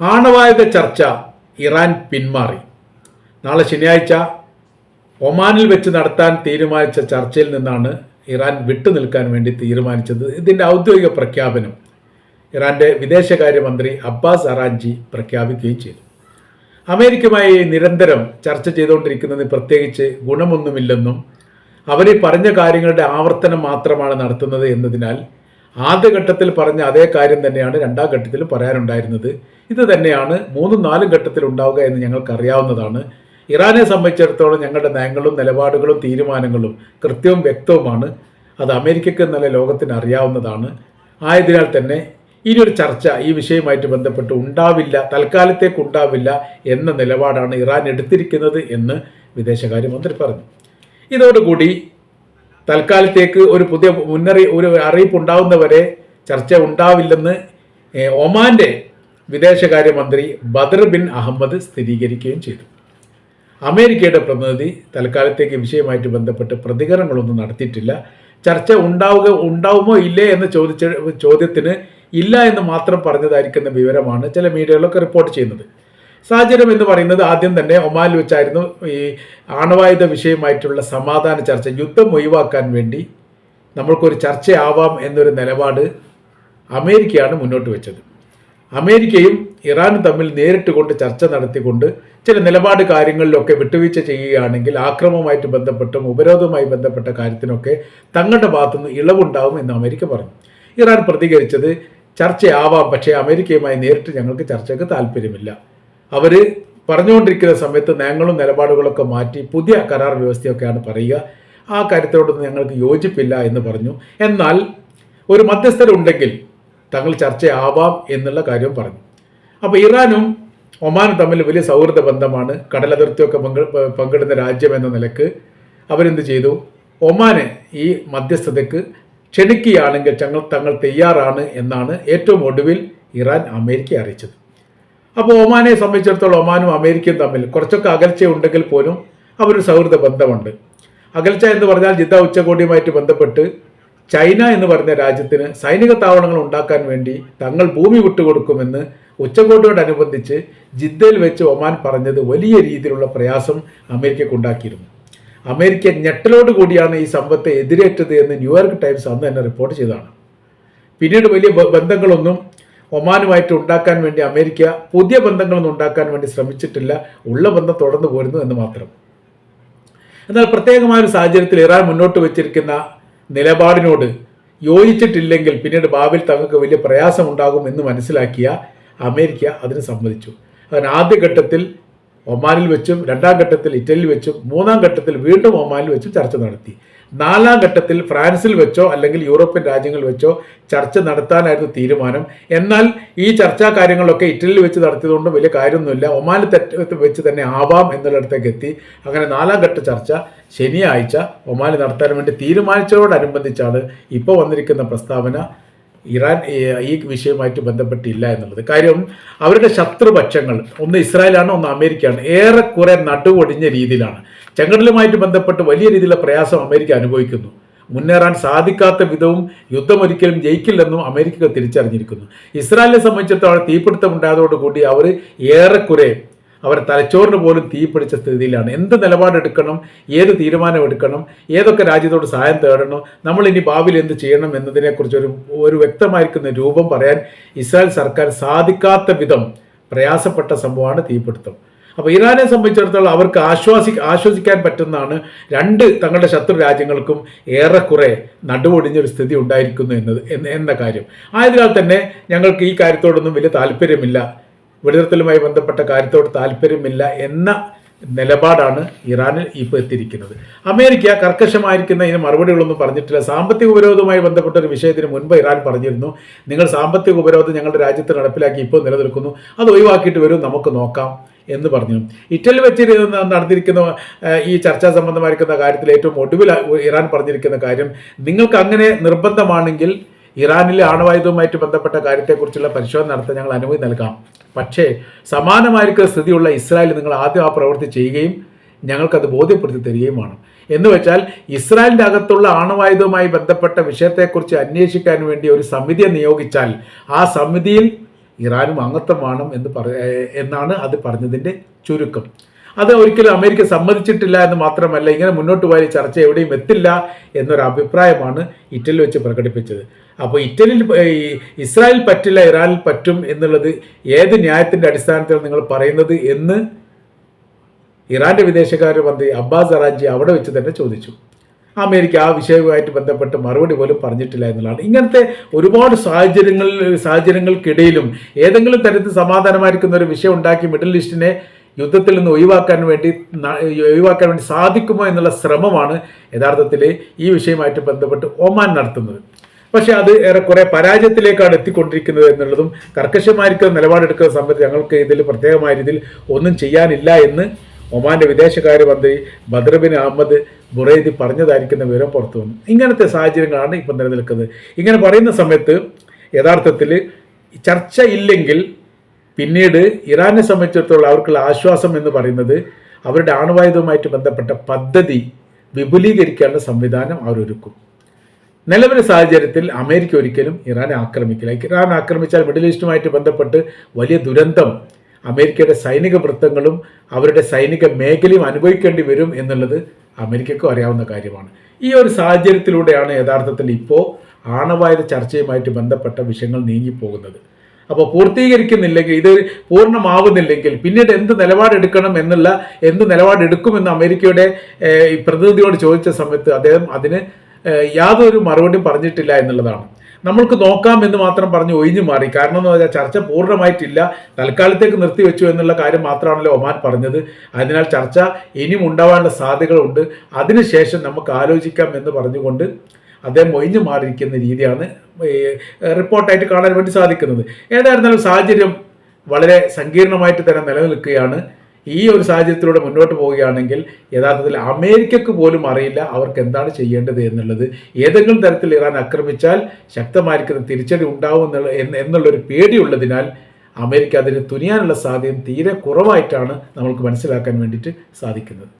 ആണവായുധ ചർച്ച ഇറാൻ പിന്മാറി. നാളെ ശനിയാഴ്ച ഒമാനിൽ വെച്ച് നടത്താൻ തീരുമാനിച്ച ചർച്ചയിൽ നിന്നാണ് ഇറാൻ വിട്ടുനിൽക്കാൻ വേണ്ടി തീരുമാനിച്ചത്. ഇതിന്റെ ഔദ്യോഗിക പ്രഖ്യാപനം ഇറാന്റെ വിദേശകാര്യമന്ത്രി അബ്ബാസ് അറാഞ്ചി പ്രഖ്യാപിക്കുകയും ചെയ്തു. അമേരിക്കയുമായി നിരന്തരം ചർച്ച ചെയ്തുകൊണ്ടിരിക്കുന്നതിന് പ്രത്യേകിച്ച് ഗുണമൊന്നുമില്ലെന്നും അവർ പറഞ്ഞ കാര്യങ്ങളുടെ ആവർത്തനം മാത്രമാണ് നടത്തുന്നത് എന്നതിനാൽ ആദ്യഘട്ടത്തിൽ പറഞ്ഞ അതേ കാര്യം തന്നെയാണ് രണ്ടാം ഘട്ടത്തിൽ പറയാനുണ്ടായിരുന്നത്. ഇത് തന്നെയാണ് മൂന്നും നാലും ഘട്ടത്തിൽ ഉണ്ടാവുക എന്ന് ഞങ്ങൾക്കറിയാവുന്നതാണ്. ഇറാനെ സംബന്ധിച്ചിടത്തോളം ഞങ്ങളുടെ നയങ്ങളും നിലപാടുകളും തീരുമാനങ്ങളും കൃത്യവും വ്യക്തവുമാണ്. അത് അമേരിക്കയ്ക്ക് നല്ല ലോകത്തിന് അറിയാവുന്നതാണ്. ആയതിനാൽ തന്നെ ഇനിയൊരു ചർച്ച ഈ വിഷയവുമായിട്ട് ബന്ധപ്പെട്ട് ഉണ്ടാവില്ല തൽക്കാലത്തേക്ക് ഉണ്ടാവില്ല എന്ന നിലപാടാണ് ഇറാൻ എടുത്തിരിക്കുന്നത് എന്ന് വിദേശകാര്യമന്ത്രി പറഞ്ഞു. ഇതോടുകൂടി തൽക്കാലത്തേക്ക് ഒരു പുതിയ മുന്നറി ഒരു അറിയിപ്പ് ഉണ്ടാവുന്നവരെ ചർച്ച ഉണ്ടാവില്ലെന്ന് ഒമാന്റെ വിദേശകാര്യമന്ത്രി ബദർ ബിൻ അഹമ്മദ് സ്ഥിരീകരിക്കുകയും ചെയ്തു. അമേരിക്കയുടെ പ്രതിനിധി തൽക്കാലത്തേക്ക് വിഷയമായിട്ട് ബന്ധപ്പെട്ട് പ്രതികരണങ്ങളൊന്നും നടത്തിയിട്ടില്ല. ചർച്ച ഉണ്ടാവുക ഉണ്ടാവുമോ ഇല്ലേ എന്ന് ചോദിച്ച ചോദ്യത്തിന് ഇല്ല എന്ന് മാത്രം പറഞ്ഞതായിരിക്കുന്ന വിവരമാണ് ചില മീഡിയകളൊക്കെ റിപ്പോർട്ട് ചെയ്യുന്നത്. സാഹചര്യം എന്ന് പറയുന്നത് ആദ്യം തന്നെ ഒമാനിൽ വെച്ചായിരുന്നു ഈ ആണവായുധ വിഷയമായിട്ടുള്ള സമാധാന ചർച്ച യുദ്ധം ഒഴിവാക്കാൻ വേണ്ടി നമ്മൾക്കൊരു ചർച്ചയാവാം എന്നൊരു നിലപാട് അമേരിക്കയാണ് മുന്നോട്ട് വെച്ചത്. അമേരിക്കയും ഇറാനും തമ്മിൽ നേരിട്ട് കൊണ്ട് ചർച്ച നടത്തിക്കൊണ്ട് ചില നിലപാട് കാര്യങ്ങളിലൊക്കെ വിട്ടുവീഴ്ച ചെയ്യുകയാണെങ്കിൽ ആക്രമവുമായിട്ട് ബന്ധപ്പെട്ടും ഉപരോധവുമായി ബന്ധപ്പെട്ട കാര്യത്തിനൊക്കെ തങ്ങളുടെ ഭാഗത്തുനിന്ന് ഇളവുണ്ടാവും എന്ന് അമേരിക്ക പറഞ്ഞു. ഇറാൻ പ്രതികരിച്ചത് ചർച്ചയാവാം പക്ഷേ അമേരിക്കയുമായി നേരിട്ട് ഞങ്ങൾക്ക് ചർച്ചയ്ക്ക് താല്പര്യമില്ല. അവർ പറഞ്ഞുകൊണ്ടിരിക്കുന്ന സമയത്ത് നയങ്ങളും നിലപാടുകളൊക്കെ മാറ്റി പുതിയ കരാർ വ്യവസ്ഥയൊക്കെയാണ് പറയുക. ആ കാര്യത്തോടൊന്നും ഞങ്ങൾക്ക് യോജിപ്പില്ല എന്ന് പറഞ്ഞു. എന്നാൽ ഒരു മധ്യസ്ഥരുണ്ടെങ്കിൽ തങ്ങൾ ചർച്ചയാവാം എന്നുള്ള കാര്യം പറഞ്ഞു. അപ്പോൾ ഇറാനും ഒമാനും തമ്മിൽ വലിയ സൗഹൃദ ബന്ധമാണ്. കടലതിർത്തിയൊക്കെ പങ്കെ പങ്കിടുന്ന രാജ്യം എന്ന നിലയ്ക്ക് അവരെന്ത് ചെയ്തു? ഒമാന് ഈ മധ്യസ്ഥതയ്ക്ക് ക്ഷണിക്കുകയാണെങ്കിൽ തങ്ങൾ തങ്ങൾ തയ്യാറാണ് എന്നാണ് ഏറ്റവും ഒടുവിൽ ഇറാൻ അമേരിക്കയെ അറിയിച്ചത്. അപ്പോൾ ഒമാനെ സംബന്ധിച്ചിടത്തോളം ഒമാനും അമേരിക്കയും തമ്മിൽ കുറച്ചൊക്കെ അകൽച്ച ഉണ്ടെങ്കിൽ പോലും അവരൊരു സൗഹൃദ ബന്ധമുണ്ട്. അകൽച്ച എന്ന് പറഞ്ഞാൽ ജിദ്ദ ഉച്ചകോടിയുമായിട്ട് ബന്ധപ്പെട്ട് ചൈന എന്ന് പറഞ്ഞ രാജ്യത്തിന് സൈനിക താവളങ്ങൾ ഉണ്ടാക്കാൻ വേണ്ടി തങ്ങൾ ഭൂമി വിട്ടുകൊടുക്കുമെന്ന് ഉച്ചകോടിയോടനുബന്ധിച്ച് ജിദ്ദയിൽ വെച്ച് ഒമാൻ പറഞ്ഞത് വലിയ രീതിയിലുള്ള പ്രയാസം അമേരിക്കയ്ക്ക് ഉണ്ടാക്കിയിരുന്നു. അമേരിക്ക ഞെട്ടലോട് കൂടിയാണ് ഈ സമ്പത്തെ എതിരേറ്റത് എന്ന് ന്യൂയോർക്ക് ടൈംസ് അന്ന് തന്നെ റിപ്പോർട്ട് ചെയ്തതാണ്. പിന്നീട് വലിയ ബന്ധങ്ങളൊന്നും ഒമാനുമായിട്ട് ഉണ്ടാക്കാൻ വേണ്ടി അമേരിക്ക പുതിയ ബന്ധങ്ങളൊന്നും ഉണ്ടാക്കാൻ വേണ്ടി ശ്രമിച്ചിട്ടില്ല. ഉള്ള ബന്ധം തുടർന്നു പോരുന്നു എന്ന് മാത്രം. എന്നാൽ പ്രത്യേകമായ ഒരു സാഹചര്യത്തിൽ ഇറാൻ മുന്നോട്ട് വെച്ചിരിക്കുന്ന നിലപാടിനോട് യോജിച്ചിട്ടില്ലെങ്കിൽ പിന്നീട് ഭാവിയിൽ തങ്ങൾക്ക് വലിയ പ്രയാസം ഉണ്ടാകും എന്ന് മനസ്സിലാക്കിയ അമേരിക്ക അതിന് സമ്മതിച്ചു. അതിന് ആദ്യഘട്ടത്തിൽ ഒമാനിൽ വെച്ചും രണ്ടാം ഘട്ടത്തിൽ ഇറ്റലിയിൽ വെച്ചും മൂന്നാം ഘട്ടത്തിൽ വീണ്ടും ഒമാനിൽ വെച്ചും ചർച്ച നടത്തി. നാലാം ഘട്ടത്തിൽ ഫ്രാൻസിൽ വെച്ചോ അല്ലെങ്കിൽ യൂറോപ്യൻ രാജ്യങ്ങളിൽ വെച്ചോ ചർച്ച നടത്താനായിരുന്നു തീരുമാനം. എന്നാൽ ഈ ചർച്ചാ കാര്യങ്ങളൊക്കെ ഇറ്റലിയിൽ വെച്ച് നടത്തിയതുകൊണ്ട് വലിയ കാര്യമൊന്നുമില്ല. ഒമാനിൽ തെറ്റ് വെച്ച് തന്നെ ആവാം എന്നുള്ളിടത്തേക്ക് എത്തി. അങ്ങനെ നാലാം ഘട്ട ചർച്ച ശനിയാഴ്ച ഒമാനിൽ നടത്താൻ വേണ്ടി തീരുമാനിച്ചതോടനുബന്ധിച്ചാണ് ഇപ്പോൾ വന്നിരിക്കുന്ന പ്രസ്താവന ഇറാൻ ഈ- വിഷയവുമായിട്ട് ബന്ധപ്പെട്ടില്ല എന്നുള്ളത്. കാര്യം അവരുടെ ശത്രുപക്ഷങ്ങൾ ഒന്ന് ഇസ്രായേലാണ് ഒന്ന് അമേരിക്കയാണ്. ഏറെക്കുറെ നടുവൊടിഞ്ഞ രീതിയിലാണ്. ചെങ്കടലുമായിട്ട് ബന്ധപ്പെട്ട് വലിയ രീതിയിലുള്ള പ്രയാസം അമേരിക്ക അനുഭവിക്കുന്നു. മുന്നേറാൻ സാധിക്കാത്ത വിധവും യുദ്ധം ഒരിക്കലും ജയിക്കില്ലെന്നും അമേരിക്ക തിരിച്ചറിഞ്ഞിരിക്കുന്നു. ഇസ്രായേലിനെ സംബന്ധിച്ചിടത്തോളം തീപിടുത്തം ഉണ്ടായതോടുകൂടി അവർ ഏറെക്കുറെ അവർ തലച്ചോറിന് പോലും തീപിടിച്ച സ്ഥിതിയിലാണ്. എന്ത് നിലപാടെടുക്കണം ഏത് തീരുമാനം എടുക്കണം ഏതൊക്കെ രാജ്യത്തോട് സഹായം തേടണം നമ്മൾ ഇനി ഭാവിയിൽ എന്ത് ചെയ്യണം എന്നതിനെക്കുറിച്ച് ഒരു ഒരു വ്യക്തമായിരിക്കുന്ന രൂപം പറയാൻ ഇസ്രായേൽ സർക്കാർ സാധിക്കാത്ത വിധം പ്രയാസപ്പെട്ട സംഭവമാണ് തീപിടുത്തം. അപ്പോൾ ഇറാനെ സംബന്ധിച്ചിടത്തോളം അവർക്ക് ആശ്വാസി ആശ്വസിക്കാൻ പറ്റുന്നതാണ് രണ്ട് തങ്ങളുടെ ശത്രു രാജ്യങ്ങൾക്കും ഏറെക്കുറെ നടുവൊടിഞ്ഞൊരു സ്ഥിതി ഉണ്ടായിരിക്കുന്നു എന്നത് എന്ന കാര്യം. ആയതിനാൽ തന്നെ ഞങ്ങൾക്ക് ഈ കാര്യത്തോടൊന്നും വലിയ താല്പര്യമില്ല. വെടിനിർത്തലുമായി ബന്ധപ്പെട്ട കാര്യത്തോട് താല്പര്യമില്ല എന്ന നിലപാടാണ് ഇറാനിൽ ഇപ്പോൾ എത്തിയിരിക്കുന്നത്. അമേരിക്ക കർക്കശമായിരിക്കുന്ന ഇതിന് മറുപടികളൊന്നും പറഞ്ഞിട്ടില്ല. സാമ്പത്തിക ഉപരോധവുമായി ബന്ധപ്പെട്ട ഒരു വിഷയത്തിന് മുൻപ് ഇറാൻ പറഞ്ഞിരുന്നു. നിങ്ങൾ സാമ്പത്തിക ഉപരോധം ഞങ്ങളുടെ രാജ്യത്ത് നടപ്പിലാക്കി ഇപ്പോൾ നിലനിൽക്കുന്നു. അത് ഒഴിവാക്കിയിട്ട് വരും നമുക്ക് നോക്കാം എന്ന് പറഞ്ഞു. ഇറ്റലി വെച്ച് നടന്നിരിക്കുന്ന ഈ ചർച്ചാ സംബന്ധമായിരിക്കുന്ന കാര്യത്തിൽ ഏറ്റവും ഒടുവിൽ ഇറാൻ പറഞ്ഞിരിക്കുന്ന കാര്യം നിങ്ങൾക്ക് അങ്ങനെ നിർബന്ധമാണെങ്കിൽ ഇറാനിലെ ആണവായുധവുമായിട്ട് ബന്ധപ്പെട്ട കാര്യത്തെക്കുറിച്ചുള്ള പരിശോധന നടത്താൻ ഞങ്ങൾ അനുമതി നൽകാം. പക്ഷേ സമാനമായിരിക്കുന്ന സ്ഥിതിയുള്ള ഇസ്രായേൽ നിങ്ങൾ ആദ്യം ആ പ്രവൃത്തി ചെയ്യുകയും ഞങ്ങൾക്കത് ബോധ്യപ്പെടുത്തി തരികയും വേണം എന്ന് വെച്ചാൽ ഇസ്രായേലിന്റെ അകത്തുള്ള ആണവായുധവുമായി ബന്ധപ്പെട്ട വിഷയത്തെക്കുറിച്ച് അന്വേഷിക്കാൻ വേണ്ടി ഒരു സമിതിയെ നിയോഗിച്ചാൽ ആ സമിതിയിൽ ഇറാനും അംഗത്വമാണ് എന്ന് പറ എന്നാണ് അത് പറഞ്ഞതിന്റെ ചുരുക്കം. അത് ഒരിക്കലും അമേരിക്ക സമ്മതിച്ചിട്ടില്ല എന്ന് മാത്രമല്ല ഇങ്ങനെ മുന്നോട്ട് പോയ ചർച്ച എവിടെയും എത്തില്ല എന്നൊരു അഭിപ്രായമാണ് ഇറ്റലി വെച്ച് പ്രകടിപ്പിച്ചത്. അപ്പോൾ ഇറ്റലിയിൽ ഇസ്രായേൽ പറ്റില്ല ഇറാനിൽ പറ്റും എന്നുള്ളത് ഏത് ന്യായത്തിന്റെ അടിസ്ഥാനത്തിൽ നിങ്ങൾ പറയുന്നത് എന്ന് ഇറാന്റെ വിദേശകാര്യ മന്ത്രി അബ്ബാസ് അറാജി അവിടെ വെച്ച് തന്നെ ചോദിച്ചു. അമേരിക്ക ആ വിഷയവുമായിട്ട് ബന്ധപ്പെട്ട് മറുപടി പോലും പറഞ്ഞിട്ടില്ല എന്നുള്ളതാണ്. ഇങ്ങനത്തെ ഒരുപാട് സാഹചര്യങ്ങളിൽ സാഹചര്യങ്ങൾക്കിടയിലും ഏതെങ്കിലും തരത്തിൽ സമാധാനമായിരിക്കുന്ന ഒരു വിഷയം ഉണ്ടാക്കി മിഡിൽ ഈസ്റ്റിനെ യുദ്ധത്തിൽ നിന്ന് ഒഴിവാക്കാൻ വേണ്ടി ഒഴിവാക്കാൻ വേണ്ടി സാധിക്കുമോ എന്നുള്ള ശ്രമമാണ് യഥാർത്ഥത്തിൽ ഈ വിഷയമായിട്ട് ബന്ധപ്പെട്ട് ഒമാൻ നടത്തുന്നത്. പക്ഷേ അത് ഏറെക്കുറെ പരാജയത്തിലേക്കാണ് എത്തിക്കൊണ്ടിരിക്കുന്നത് എന്നുള്ളതും കർക്കശമായിരിക്കുന്ന നിലപാടെടുക്കുന്ന സംബന്ധിച്ച് ഞങ്ങൾക്ക് ഇതിൽ പ്രത്യേകമായ രീതിയിൽ ഒന്നും ചെയ്യാനില്ല എന്ന് ഒമാന്റെ വിദേശകാര്യമന്ത്രി ബദ്രബിൻ അഹമ്മദ് ബുറൈദി പറഞ്ഞതായിരിക്കുന്ന വിവരം പുറത്തു വന്നു. ഇങ്ങനത്തെ സാഹചര്യങ്ങളാണ് ഇപ്പം നിലനിൽക്കുന്നത്. ഇങ്ങനെ പറയുന്ന സമയത്ത് യഥാർത്ഥത്തിൽ ചർച്ച ഇല്ലെങ്കിൽ പിന്നീട് ഇറാനെ സംബന്ധിച്ചിടത്തോളം അവർക്കുള്ള ആശ്വാസം എന്ന് പറയുന്നത് അവരുടെ ആണവായുധവുമായിട്ട് ബന്ധപ്പെട്ട പദ്ധതി വിപുലീകരിക്കാനുള്ള സംവിധാനം അവരൊരുക്കും. നിലവിലെ സാഹചര്യത്തിൽ അമേരിക്ക ഒരിക്കലും ഇറാനെ ആക്രമിക്കില്ല. ഇറാൻ ആക്രമിച്ചാൽ മിഡിൽ ഈസ്റ്റുമായിട്ട് ബന്ധപ്പെട്ട് വലിയ ദുരന്തം അമേരിക്കയുടെ സൈനിക വൃത്തങ്ങളും അവരുടെ സൈനിക മേഖലയും അനുഭവിക്കേണ്ടി വരും എന്നുള്ളത് അമേരിക്കക്കും അറിയാവുന്ന കാര്യമാണ്. ഈ ഒരു സാഹചര്യത്തിലൂടെയാണ് യഥാർത്ഥത്തിൽ ഇപ്പോൾ ആണവായുധ ചർച്ചയുമായിട്ട് ബന്ധപ്പെട്ട വിഷയങ്ങൾ നീങ്ങിപ്പോകുന്നത്. അപ്പോൾ പൂർത്തീകരിക്കുന്നില്ലെങ്കിൽ ഇത് പൂർണമാവുന്നില്ലെങ്കിൽ പിന്നീട് എന്ത് നിലപാടെടുക്കണം എന്നുള്ള എന്ത് നിലപാടെടുക്കുമെന്ന് അമേരിക്കയുടെ പ്രതിനിധിയോട് ചോദിച്ച സമയത്ത് അദ്ദേഹം അതിന് യാതൊരു മറുപടിയും പറഞ്ഞിട്ടില്ല എന്നുള്ളതാണ്. നമ്മൾക്ക് നോക്കാം എന്ന് മാത്രം പറഞ്ഞ് ഒഴിഞ്ഞു മാറി. കാരണം എന്ന് പറഞ്ഞാൽ ചർച്ച പൂർണമായിട്ടില്ല. തൽക്കാലത്തേക്ക് നിർത്തിവെച്ചു എന്നുള്ള കാര്യം മാത്രമാണല്ലോ ഒമാൻ പറഞ്ഞത്. അതിനാൽ ചർച്ച ഇനിയും ഉണ്ടാവാനുള്ള സാധ്യതകളുണ്ട്. അതിനുശേഷം നമുക്ക് ആലോചിക്കാം എന്ന് പറഞ്ഞുകൊണ്ട് അദ്ദേഹം ഒഴിഞ്ഞു മാറിയിരിക്കുന്ന രീതിയാണ് റിപ്പോർട്ടായിട്ട് കാണാൻ വേണ്ടി സാധിക്കുന്നത്. ഏതായിരുന്നാലും സാഹചര്യം വളരെ സങ്കീർണമായിട്ട് തന്നെ നിലനിൽക്കുകയാണ്. ഈ ഒരു സാഹചര്യത്തിലൂടെ മുന്നോട്ട് പോവുകയാണെങ്കിൽ യഥാർത്ഥത്തിൽ അമേരിക്കക്ക് പോലും അറിയില്ല അവർക്ക് എന്താണ് ചെയ്യേണ്ടത് എന്നുള്ളത്. ഏതെങ്കിലും തരത്തിൽ ഇറാൻ ആക്രമിച്ചാൽ ശക്തമായിരിക്കുന്ന തിരിച്ചടി ഉണ്ടാവും എന്നുള്ള എന്ന് എന്നുള്ളൊരു പേടിയുള്ളതിനാൽ അമേരിക്ക അതിന് തുനിയാനുള്ള സാധ്യത തീരെ കുറവായിട്ടാണ് നമ്മൾക്ക് മനസ്സിലാക്കാൻ വേണ്ടിയിട്ട് സാധിക്കുന്നത്.